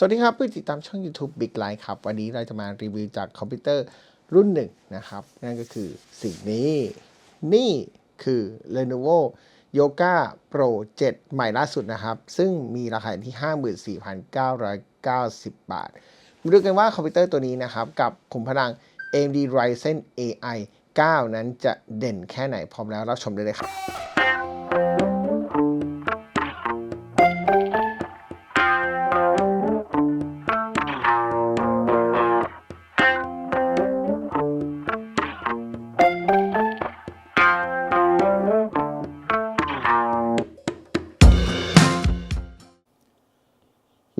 สวัสดีครับผู้ติดตามช่อง YouTube Big Line ครับ วันนี้เราจะมารีวิวจากคอมพิวเตอร์รุ่นหนึ่งนะครับ นั่นก็คือสิ่งนี้ นี่คือ Lenovo Yoga Pro 7 ใหม่ล่าสุดนะครับ ซึ่งมีราคาที่ 54,990 บาท มาดูกันว่าคอมพิวเตอร์ตัวนี้นะครับ กับขุมพลัง AMD Ryzen AI 9 นั้นจะเด่นแค่ไหนพร้อมแล้วรับชมได้เลยครับ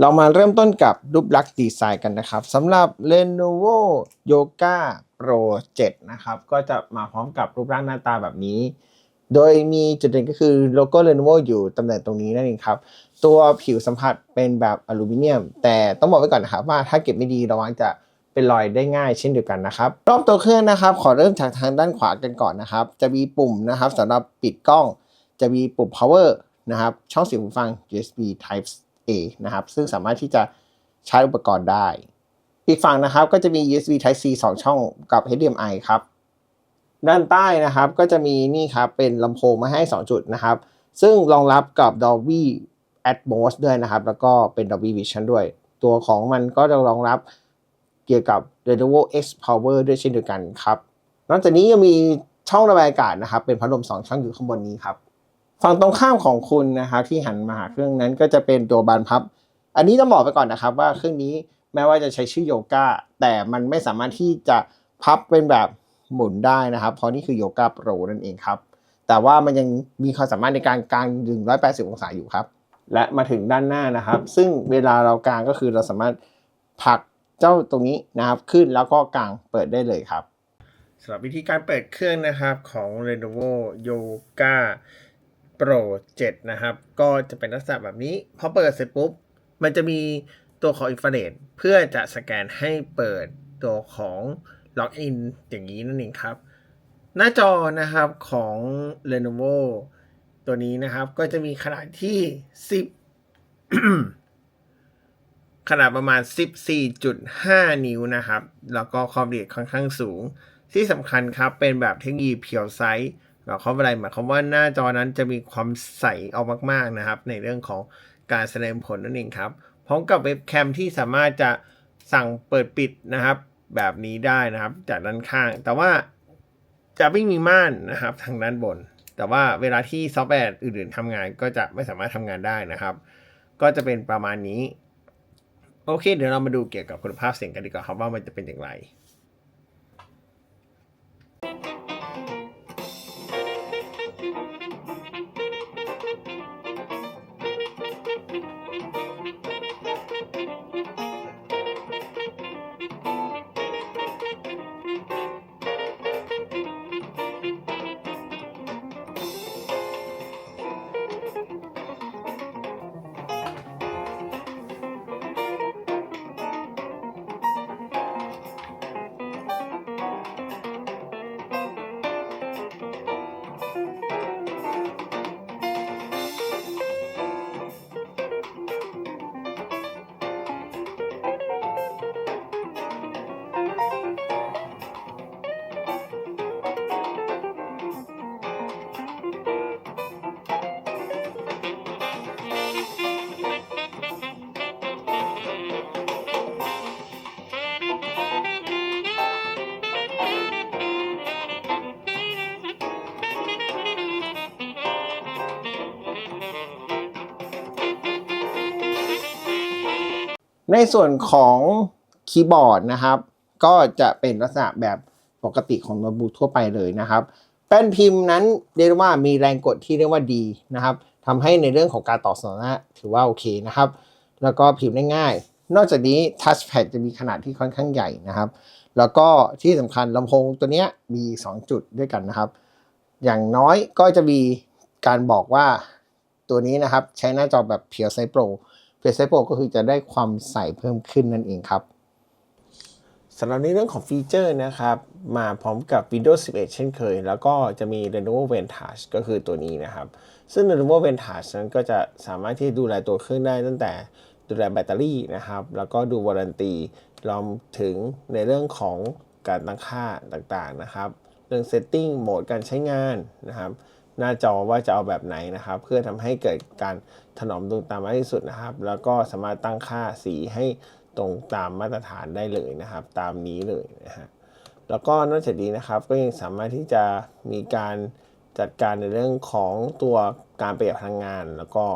เรามาเริ่มต้นกับรูปลักษณ์ดีไซน์กันนะครับสำหรับ Lenovo Yoga Pro 7 นะครับ ก็จะมาพร้อมกับรูปร่างหน้าตาแบบนี้ โดยมีจุดเด่นก็คือโลโก้ Lenovo อยู่ตำแหน่งตรงนี้นั่นเองครับ ตัวผิวสัมผัสเป็นแบบอลูมิเนียม แต่ต้องบอกไว้ก่อนนะครับว่าถ้าเก็บไม่ดีระวังจะเป็นรอยได้ง่ายเช่นเดียวกันนะครับรอบตัวเครื่องนะครับ ขอเริ่มจากทางด้านขวากันก่อนนะครับ จะมีปุ่มนะครับสำหรับปิดกล้อง จะมีปุ่ม power นะครับช่องเสียงหูฟัง USB Type A นะครับ ซึ่งสามารถที่จะใช้อุปกรณ์ได้ อีกฝั่งนะครับก็จะมี USB Type C 2 ช่องกับ HDMI ครับ ด้านใต้นะครับก็จะมีนี่ครับเป็นลำโพงมาให้ 2 จุดนะครับ ซึ่งรองรับกับ Dolby Atmos ด้วยนะครับ แล้วก็เป็น Dolby Vision ด้วย ตัวของมันก็จะรองรับเกี่ยวกับ Lenovo X Power ด้วยเช่นเดียวกันครับ นอกจากนี้ยังมีช่องระบายอากาศนะครับ เป็นพัดลม 2 ช่องอยู่ข้างบนนี้ครับ ฝั่งตรงข้ามของคุณนะครับที่หันมาหาเครื่องนั้นก็จะเป็นตัวบานพับ อันนี้ต้องบอกไปก่อนนะครับว่าเครื่องนี้แม้ว่าจะใช้ชื่อโยก้าแต่มันไม่สามารถที่จะพับเป็นแบบหมุนได้นะครับ เพราะนี่คือโยก้าโปรนั่นเองครับ แต่ว่ามันยังมีความสามารถในการกางดึง180 องศาอยู่ครับ และมาถึงด้านหน้านะครับ ซึ่งเวลาเรากางก็คือเราสามารถผลักเจ้าตรงนี้นะครับขึ้นแล้วก็กางเปิดได้เลยครับสำหรับวิธีการเปิดเครื่องนะครับของ Lenovo Yoga Pro 7 นะครับ ก็จะเป็นลักษณะแบบนี้ พอเปิดเสร็จปุ๊บ มันจะมีตัวของอินฟ a เ e ดเพื่อจะสแกนให้เปิดตัวของล็อกอินอย่างนี้นั่นเองครับ หน้าจอนะครับของ Lenovo ตัวนี้นะครับก็จะมีขนาดที่ 10 ขนาดประมาณ 14.5 นิ้วนะครับ แล้วก็ความละเอียดค่อนข้างสูง ที่สำคัญครับเป็นแบบเทคโนโลยีเพียวไซส์ หมายความว่าอะไรหมายความว่าหน้าจอนั้นจะมีความใสเอามากๆนะครับ ในเรื่องของการแสดงผลนั่นเองครับพร้อมกับเว็บแคมที่สามารถจะสั่งเปิดปิดนะครับ แบบนี้ได้นะครับ จากด้านข้าง แต่ว่าจะไม่มีม่านนะครับทางด้านบน แต่ว่าเวลาที่ซอฟต์แวร์อื่นๆทำงานก็จะไม่สามารถทำงานได้นะครับ ก็จะเป็นประมาณนี้ โอเค เดี๋ยวเรามาดูเกี่ยวกับคุณภาพเสียงกันดีกว่าครับว่ามันจะเป็นอย่างไร ในส่วนของคีย์บอร์ดนะครับ ก็จะเป็นลักษณะแบบปกติของโน้ตบุ๊กทั่วไปเลยนะครับแป้นพิมพ์นั้นเรียกว่ามีแรงกดที่เรียกว่าดีนะครับทำให้ในเรื่องของการต่อสนองถือว่าโอเคนะครับ แล้วก็พิมพ์ได้ง่าย นอกจากนี้ทัชแพดจะมีขนาดที่ค่อนข้างใหญ่นะครับ แล้วก็ที่สำคัญลำโพงตัวนี้มี 2 จุดด้วยกันนะครับ อย่างน้อยก็จะมีการบอกว่าตัวนี้นะครับ ใช้หน้าจอแบบเพียวไซโปร เพียวไซโปรก็คือจะได้ความใสเพิ่มขึ้นนั่นเองครับสำหรับในเรื่องของฟีเจอร์นะครับ มาพร้อมกับ Windows 11 เช่นเคย แล้วก็จะมี Lenovo Vantage ก็คือตัวนี้นะครับ ซึ่ง Lenovo Vantage นั้นก็จะสามารถที่ดูแลตัวเครื่องได้ตั้งแต่ดูแลแบตเตอรี่นะครับ แล้วก็ดูวารันตีรวมถึงในเรื่องของการตั้งค่าต่างๆนะครับ เรื่อง setting โหมดการใช้งานนะครับ หน้าจอว่าจะเอาแบบไหนนะครับ เพื่อทำให้เกิดการถนอมดวงตามากที่สุดนะครับ แล้วก็สามารถตั้งค่าสีให้ตรงตามมาตรฐานได้เลยนะครับ ตามนี้เลยนะฮะแล้วก็นอกจากนี้นะครับก็ยังสามารถที่จะมีการจัดการในเรื่องของตัวการประหยัดพลังงาน แล้วก็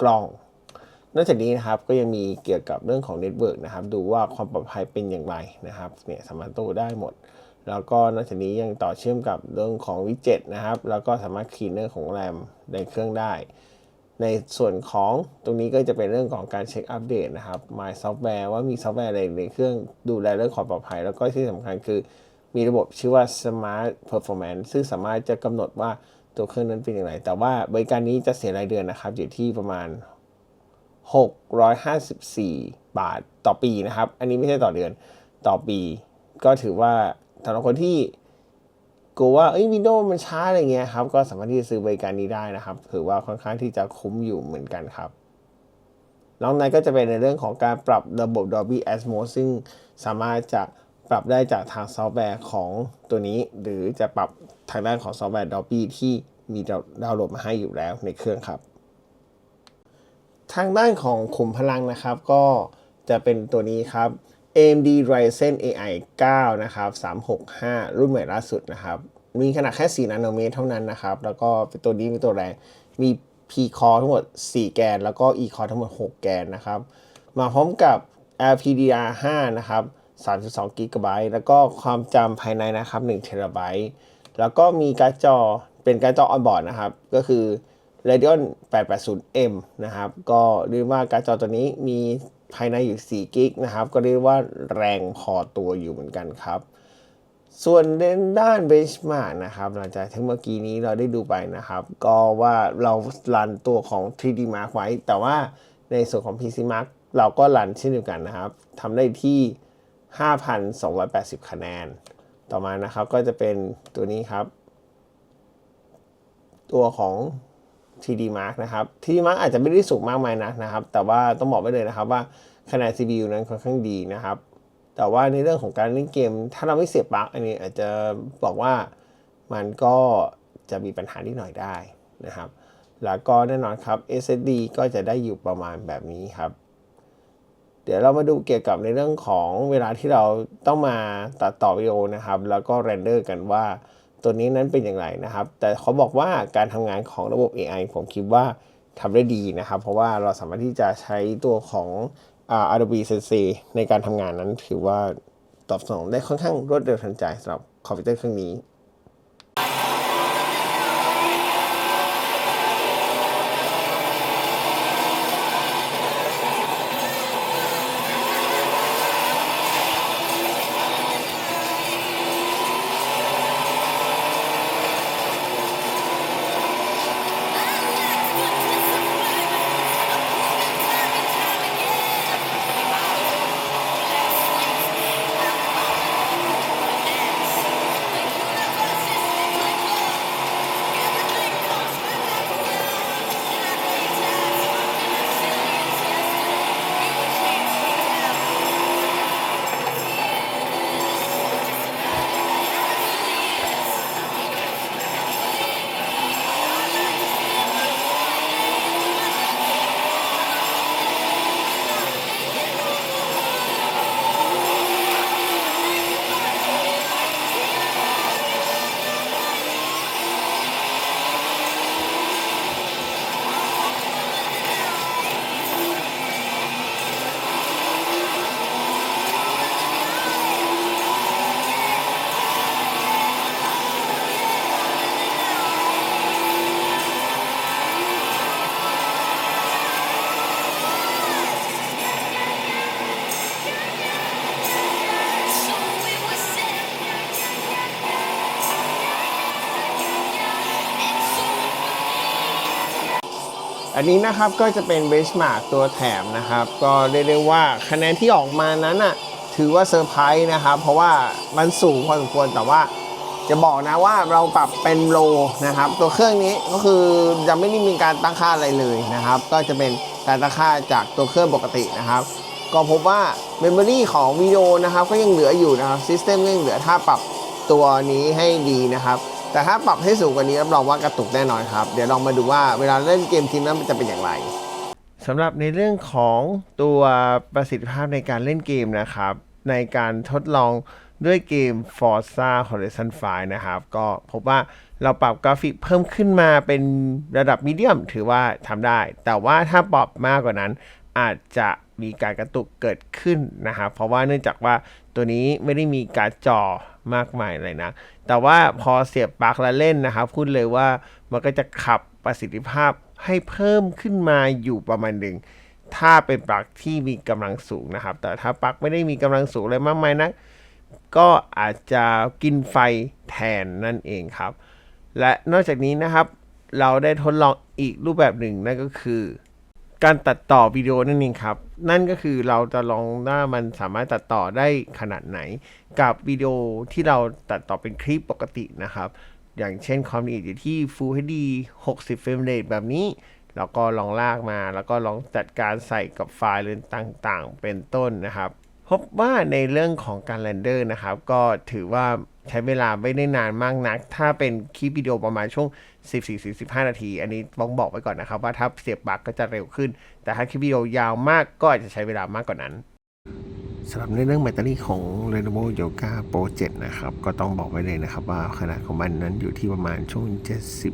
กล้อง นอกจากนี้นะครับก็ยังมีเกี่ยวกับเรื่องของเน็ตเวิร์กนะครับ ดูว่าความปลอดภัยเป็นอย่างไรนะครับเนี่ยสามารถตู้ได้หมด แล้วก็นอกจากนี้ยังต่อเชื่อมกับเรื่องของวิดเจ็ตนะครับ แล้วก็สามารถคีนเนอร์ของแรมในเครื่องได้ ในส่วนของตรงนี้ก็จะเป็นเรื่องของการเช็คอัปเดตนะครับ My Software ว่ามีซอฟต์แวร์อะไรในเครื่องดูแลเรื่องความปลอดภัย แล้วก็ที่สำคัญคือมีระบบชื่อว่า Smart Performance ซึ่งสามารถจะกำหนดว่าตัวเครื่องนั้นเป็นอย่างไร แต่ว่าบริการนี้จะเสียรายเดือนนะครับ อยู่ที่ประมาณ 654 บาทต่อปีนะครับ อันนี้ไม่ใช่ต่อเดือนต่อปี ก็ถือว่า สำหรับคนที่กลัวว่าเอ้ยวินโดว์มันช้าอะไรเงี้ยครับ ก็สามารถที่จะซื้อบริการนี้ได้นะครับ ถือว่าค่อนข้างที่จะคุ้มอยู่เหมือนกันครับนอกนั้นก็จะเป็นในเรื่องของการปรับระบบ Dolby Atmos ซึ่งสามารถจะปรับได้จากทางซอฟต์แวร์ของตัวนี้ หรือจะปรับทางด้านของซอฟต์แวร์ Dolby ที่มีดาวน์โหลดมาให้อยู่แล้วในเครื่องครับ ทางด้านของขุมพลังนะครับ ก็จะเป็นตัวนี้ครับ AMD Ryzen AI 9 นะครับ 365 รุ่นใหม่ล่าสุดนะครับ มีขนาดแค่ 4 นาโนเมตรเท่านั้นนะครับ แล้วก็เป็นตัวนี้เป็นตัวแรง มี P Core ทั้งหมด 4 แกน แล้วก็ E Core ทั้งหมด 6 แกนนะครับ มาพร้อมกับ LPDDR5 นะครับ 32 g b แล้วก็ความจำภายในนะครับ1 t b แล้วก็มีการ์ดจอเป็นการ์ดจอออนบอร์ดนะครับ ก็คือ Radeon 880M นะครับ ก็เรียกว่าการ์ดจอตัวนี้มี ภายในอยู่4กิกนะครับ ก็เรียกว่าแรงพอตัวอยู่เหมือนกันครับ ส่วนด้าน benchmark นะครับ หลังจากที่เมื่อกี้นี้เราได้ดูไปนะครับ ก็ว่าเรารันตัวของ 3D Mark ไว้ แต่ว่าในส่วนของ PC Mark เราก็รันเช่นเดียวกันนะครับทำได้ที่ 5,280 คะแนน ต่อมานะครับก็จะเป็นตัวนี้ครับ ตัวของ TD Mark นะครับ TD Mark อาจจะไม่ได้สูงมากมายนักนะครับ แต่ว่าต้องบอกไว้เลยนะครับว่าคะแนน CPU นั้นค่อนข้างดีนะครับ แต่ว่าในเรื่องของการเล่นเกม ถ้าเราไม่เสียบปลั๊กอันนี้อาจจะบอกว่ามันก็จะมีปัญหานิดหน่อยได้นะครับ แล้วก็แน่นอนครับ SSD ก็จะได้อยู่ประมาณแบบนี้ครับ เดี๋ยวเรามาดูเกี่ยวกับในเรื่องของเวลาที่เราต้องมาตัดต่อวิดีโอนะครับ แล้วก็เรนเดอร์กันว่า ตัวนี้นั้นเป็นอย่างไรนะครับ แต่เขาบอกว่าการทำงานของระบบ AI ผมคิดว่าทำได้ดีนะครับ เพราะว่าเราสามารถที่จะใช้ตัวของอ่า Adobe Sensei ในการทำงานนั้นถือว่าตอบสนองได้ค่อนข้างรวดเร็วทันใจสำหรับคอมพิวเตอร์เครื่องนี้ อันนี้นะครับก็จะเป็นเบสมาร์กตัวแถมนะครับ ก็เรียกได้ว่าคะแนนที่ออกมานั้นน่ะถือว่าเซอร์ไพรส์นะครับ เพราะว่ามันสูงพอสมควรแต่ว่าจะบอกนะว่าเราปรับเป็นโลนะครับ ตัวเครื่องนี้ก็คือยังไม่ได้มีการตั้งค่าอะไรเลยนะครับ ก็จะเป็นแต่ราคาจากตัวเครื่องปกตินะครับ ก็พบว่าเมมโมรีของวิดีโอนะครับก็ยังเหลืออยู่นะครับซิสเต็มยังเหลือถ้าปรับตัวนี้ให้ดีนะครับ แต่ถ้าปรับให้สูงกว่านี้รับรองว่ากระตุกแน่นอนครับ เดี๋ยวลองมาดูว่าเวลาเล่นเกมทีมนั้นมันจะเป็นอย่างไรสำหรับในเรื่องของตัวประสิทธิภาพในการเล่นเกมนะครับ ในการทดลองด้วยเกม Forza Horizon 5 นะครับ ก็พบว่าเราปรับกราฟิกเพิ่มขึ้นมาเป็นระดับมีเดียมถือว่าทำได้ แต่ว่าถ้าปรับมากกว่านั้นอาจจะมีการกระตุกเกิดขึ้นนะครับ เพราะว่าเนื่องจากว่า ตัวนี้ไม่ได้มีการดจอมากมายเลยนะ แต่ว่าพอเสียบปลั๊กแล้วเล่นนะครับ พูดเลยว่ามันก็จะขับประสิทธิภาพให้เพิ่มขึ้นมาอยู่ประมาณหนึ่ง ถ้าเป็นปลั๊กที่มีกำลังสูงนะครับ แต่ถ้าปลั๊กไม่ได้มีกำลังสูงอะไรมากมายนักก็อาจจะกินไฟแทนนั่นเองครับ และนอกจากนี้นะครับ เราได้ทดลองอีกรูปแบบหนึ่งนั่นก็คือ การตัดต่อวิดีโอนั่นเองครับ นั่นก็คือเราจะลองว่ามันสามารถตัดต่อได้ขนาดไหน กับวิดีโอที่เราตัดต่อเป็นคลิปปกตินะครับ อย่างเช่นความละเอียดอยู่ที่ Full HD 60 เฟรมเรทแบบนี้ แล้วก็ลองลากมา แล้วก็ลองจัดการใส่กับไฟล์เรื่องต่างๆ เป็นต้นนะครับ พบว่าในเรื่องของการเรนเดอร์นะครับ ก็ถือว่าใช้เวลาไม่ได้นานมากนัก ถ้าเป็นคลิปวิดีโอประมาณช่วง 14-15 นาที อันนี้ต้องบอกไว้ก่อนนะครับ ว่าถ้าเสียบปลั๊กก็จะเร็วขึ้น แต่ถ้าคลิปวิดีโอยาวมากก็อาจจะใช้เวลามากกว่านั้นสำหรับในเรื่องแบตเตอรี่ของ Lenovo Yoga Pro 7 นะครับ ก็ต้องบอกไว้เลยนะครับว่าขนาดของมันนั้นอยู่ที่ประมาณช่วง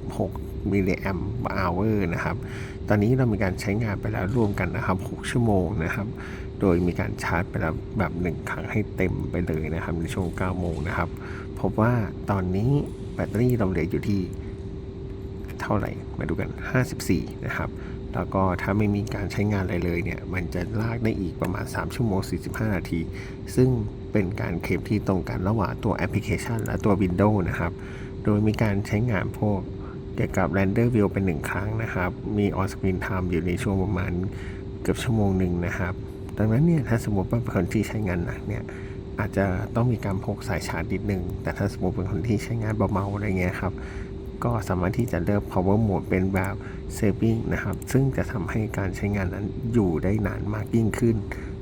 76 มิลลิแอมป์อเวอร์นะครับ ตอนนี้เรามีการใช้งานไปแล้วรวมกันนะครับ 6 ชั่วโมงนะครับ โดยมีการชาร์จไปแล้วแบบ1ครั้งให้เต็มไปเลยนะครับในช่วง 9 โมงนะครับ พบว่าตอนนี้แบตเตอรี่เราเหลืออยู่ที่เท่าไหร่ มาดูกัน 54 นะครับ แล้วก็ถ้าไม่มีการใช้งานอะไรเลยเนี่ย มันจะลากได้อีกประมาณ 3 ชั่วโมง 45 นาที ซึ่งเป็นการเคลมที่ตรงกันระหว่างตัวแอปพลิเคชัน และตัว Windows นะครับ โดยมีการใช้งานพวกเกี่ยวกับ Render View เป็นหนึ่งครั้งนะครับ มี On Screen Time อยู่ในช่วงประมาณเกือบชั่วโมงหนึ่งนะครับ ดังนั้นเนี่ยถ้าสมมติว่าเป็นคนที่ใช้งานหนักเนี่ยอาจจะต้องมีการพกสายชาร์จนิดนึง แต่ถ้าสมมติเป็นคนที่ใช้งานเบาๆอะไรเงี้ยครับ ก็สามารถที่จะเลือก power mode เป็นแบบ saving นะครับ ซึ่งจะทำให้การใช้งานนั้นอยู่ได้นานมากยิ่งขึ้น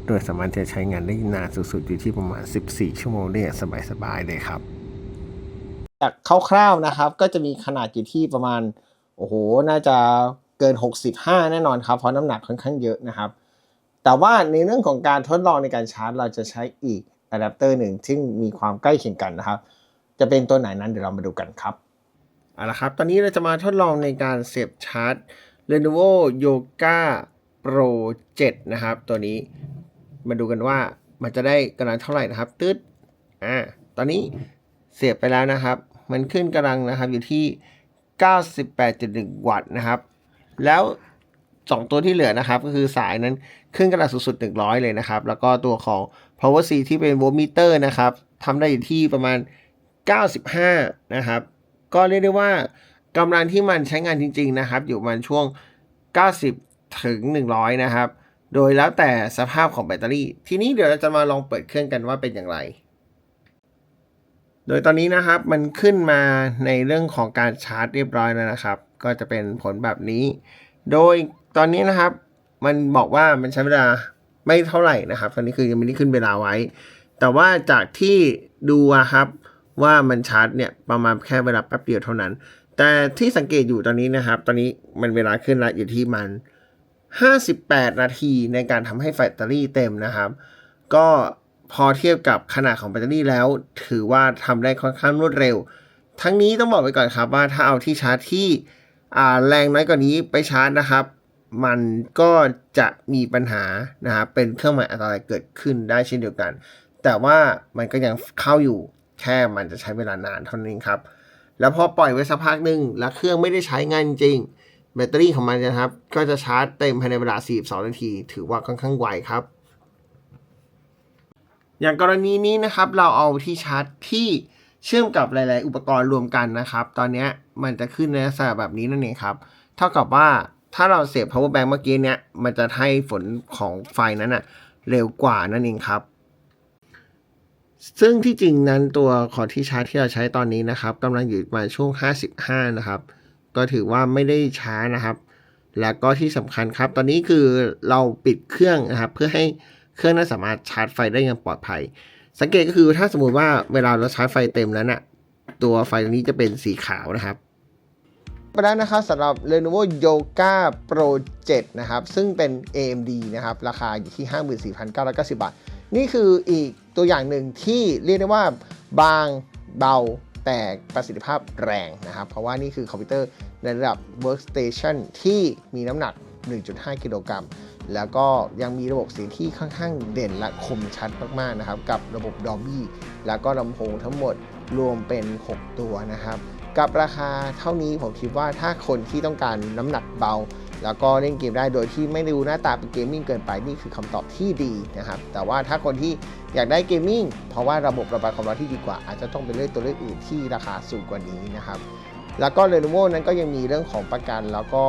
โดยสามารถจะใช้งานได้นานสุดๆ อยู่ที่ประมาณ 14 ชั่วโมงได้อย่างสบายๆเลยครับ จากคร่าวๆนะครับ ก็จะมีขนาดอยู่ที่ประมาณ โอ้โห น่าจะเกิน 65 แน่นอนครับ เพราะน้ำหนักค่อนข้างเยอะนะครับ แต่ว่าในเรื่องของการทดลองในการชาร์จ เราจะใช้อีกอะแดปเตอร์หนึ่งซึ่งมีความใกล้เคียงกันนะครับ จะเป็นตัวไหนนั้นเดี๋ยวเรามาดูกันครับเอาละครับ ตอนนี้เราจะมาทดลองในการเสียบชาร์จ Lenovo Yoga Pro 7 นะครับ ตัวนี้มาดูกันว่ามันจะได้กำลังเท่าไหร่นะครับ ตึ๊ดอ่าตอนนี้เสียบไปแล้วนะครับ มันขึ้นกำลังนะครับอยู่ที่ 98.1 วัตต์นะครับ แล้ว 2 ตัวที่เหลือนะครับ ก็คือสายนั้น ขึ้นกำลังสุดๆ100 เลยนะครับ แล้วก็ตัวของ power c ที่เป็นโวลต์มิเตอร์นะครับทำได้อยู่ที่ประมาณ 95 นะครับ ก็เรียกได้ว่ากำลังที่มันใช้งานจริง ๆ นะครับ อยู่ประมาณช่วง 90 ถึง 100 นะครับ โดยแล้วแต่สภาพของแบตเตอรี่ ทีนี้เดี๋ยวเราจะมาลองเปิดเครื่องกันว่าเป็นอย่างไร โดยตอนนี้นะครับมันขึ้นมาในเรื่องของการชาร์จเรียบร้อยแล้วนะครับ ก็จะเป็นผลแบบนี้ โดยตอนนี้นะครับ มันบอกว่ามันใช้เวลาไม่เท่าไหร่นะครับ ตอนนี้คือยังไม่ได้ขึ้นเวลาไว้ แต่ว่าจากที่ดูครับว่ามันชาร์จเนี่ยประมาณแค่เวลาแป๊บเดียวเท่านั้น แต่ที่สังเกตอยู่ตอนนี้นะครับ ตอนนี้มันเวลาขึ้นแล้วอยู่ที่มัน 58 นาทีในการทำให้แบตเตอรี่เต็มนะครับ ก็พอเทียบกับขนาดของแบตเตอรี่แล้ว ถือว่าทำได้ค่อนข้างรวดเร็ว ทั้งนี้ต้องบอกไว้ก่อนครับว่าถ้าเอาที่ชาร์จที่อ่าแรงน้อยกว่านี้ไปชาร์จนะครับ มันก็จะมีปัญหานะครับเป็นเครื่องหมายอันตรายเกิดขึ้นได้เช่นเดียวกัน แต่ว่ามันก็ยังเข้าอยู่แค่มันจะใช้เวลานานเท่านั้นครับ แล้วพอปล่อยไว้สักพักหนึ่งแล้วเครื่องไม่ได้ใช้งานจริง แบตเตอรี่ของมันนะครับ ก็จะชาร์จเต็มภายในเวลา 42 นาที ถือว่าค่อนข้างไวครับ อย่างกรณีนี้นะครับ เราเอาที่ชาร์จที่เชื่อมกับหลาย ๆ อุปกรณ์รวมกันนะครับ ตอนนี้มันจะขึ้นในลักษณะแบบนี้นั่นเองครับ เท่ากับว่า ถ้าเราเสียบ power bank เมื่อกี้เนี้ยมันจะให้ฝนของไฟนั้นอะเร็วกว่านั่นเองครับ ซึ่งที่จริงนั้นตัวขอที่ชาร์จที่เราใช้ตอนนี้นะครับกำลังอยู่มาช่วง 55 นะครับ ก็ถือว่าไม่ได้ช้านะครับ แล้วก็ที่สำคัญครับ ตอนนี้คือเราปิดเครื่องนะครับ เพื่อให้เครื่องนั้นสามารถชาร์จไฟได้อย่างปลอดภัย สังเกตก็คือถ้าสมมุติว่าเวลาเราชาร์จไฟเต็มแล้วน่ะตัวไฟตรงนี้จะเป็นสีขาวนะครับ ไปแล้วนะครับสำหรับ Lenovo Yoga Pro 7 นะครับ ซึ่งเป็น AMD นะครับ ราคาอยู่ที่ 54,990 บาท นี่คืออีกตัวอย่างหนึ่งที่เรียกได้ว่าบางเบาแต่ประสิทธิภาพแรงนะครับ เพราะว่านี่คือคอมพิวเตอร์ในระดับ Workstation ที่มีน้ำหนัก 1.5 กิโลกรัม แล้วก็ยังมีระบบเสียงที่ค่อนข้างเด่นและคมชัดมากๆนะครับ กับระบบ Dolby แล้วก็ลำโพงทั้งหมดรวมเป็น 6 ตัวนะครับ กับราคาเท่านี้ผมคิดว่าถ้าคนที่ต้องการน้ำหนักเบา แล้วก็เล่นเกมได้โดยที่ไม่ดูหน้าตาเป็นเกมมิ่งเกินไปนี่คือคำตอบที่ดีนะครับ แต่ว่าถ้าคนที่อยากได้เกมมิ่งเพราะว่าระบบระบายความร้อนที่ดีกว่า อาจจะต้องไปเลือกตัวเลือกอื่นที่ราคาสูงกว่านี้นะครับแล้วก็ Lenovo นั้นก็ยังมีเรื่องของประกันแล้วก็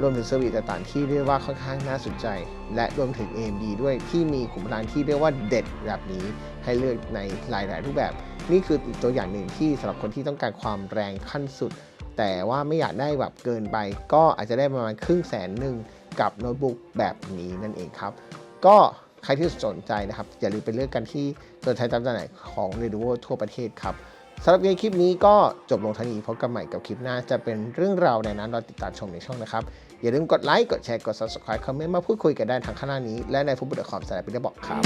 รวมถึงเซอร์วิสต่างๆที่เรียกว่าค่อนข้างน่าสนใจ และรวมถึง AMD ด้วยที่มีขุมพลังที่เรียกว่าเด็ดแบบนี้ให้เลือกในหลายๆรูปแบบ นี่คืออีกตัวอย่างหนึ่งที่สำหรับคนที่ต้องการความแรงขั้นสุด แต่ว่าไม่อยากได้แบบเกินไป ก็อาจจะได้ประมาณครึ่งแสนหนึ่งกับโน้ตบุ๊กแบบนี้นั่นเองครับ ก็ใครที่สนใจนะครับ อย่าลืมไปเลือกกันที่ตัวแทนจำหน่ายของ Lenovo ทั่วประเทศครับ สำหรับในคลิปนี้ก็จบลงทันทีพบกันใหม่กับคลิปหน้าจะเป็นเรื่องราวในนั้นเราติดตามชมในช่องนะครับ อย่าลืมกดไลค์ กดแชร์ กด subscribe คอมเมนต์มาพูดคุยกันได้ทางข้างล่างนี้ และในฟุตบอลคอมสายเป็นได้บอกครับ